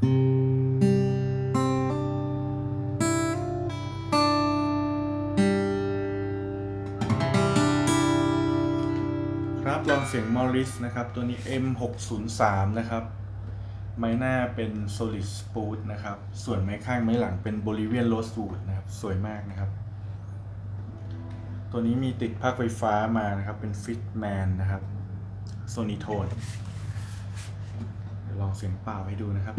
ครับลองเสียงมอริสนะครับ ตัวนี้ M603 นะครับ ไม้หน้าเป็น Solid Spoon นะครับ ส่วนไม้ข้างไม้หลังเป็น Bolivian Rosewood นะครับ สวยมากนะครับ ตัวนี้มีติดภาคไฟฟ้ามานะครับ เป็น Fitman นะครับ Sonitone ลองเสียงเปล่าให้ดูนะครับ